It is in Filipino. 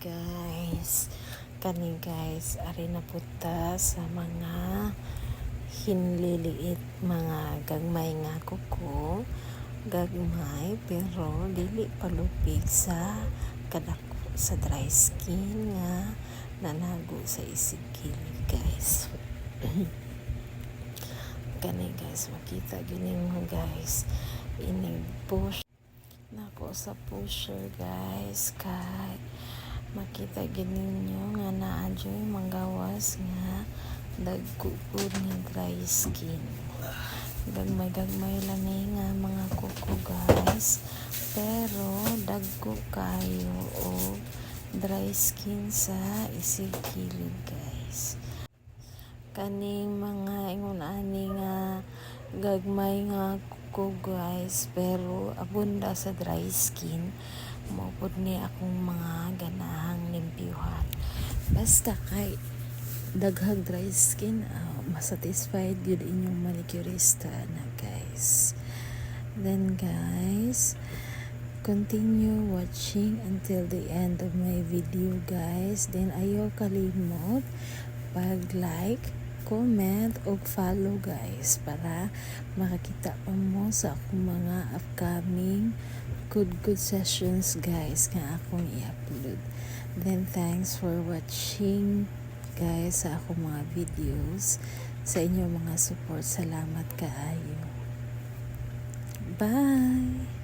guys. Kani guys ari na puta sa mga hinliliit mga gagmay nga kuko. Gagmay pero dili palupig sa kadako sa dry skin nga nanago sa isigil guys. Kani guys makita gining mo guys. Inig push nako sa pusher guys kay makita gid ninyo nga naadyoy manggawas nga dagkupod nga dry skin. Gagmay gagmay lang ni nga mga kuko guys. Pero dagko kayo og dry skin sa isig kilid guys. Kaning mga ingon ani nga gagmay nga kuko guys pero abunda sa dry skin maupod ni akong mga ganahang limpyuhan. Basta kay daghag dry skin uh, masatisfied yun inyong manicurista na guys. Then guys continue watching until the end of my video guys. Then ayaw kalimot. Pag like comment o follow guys para makakita pa mo sa akong mga upcoming good good sessions guys nga akong i-upload. Then thanks for watching guys sa akong mga videos. Sa inyong mga support salamat kaayo. Bye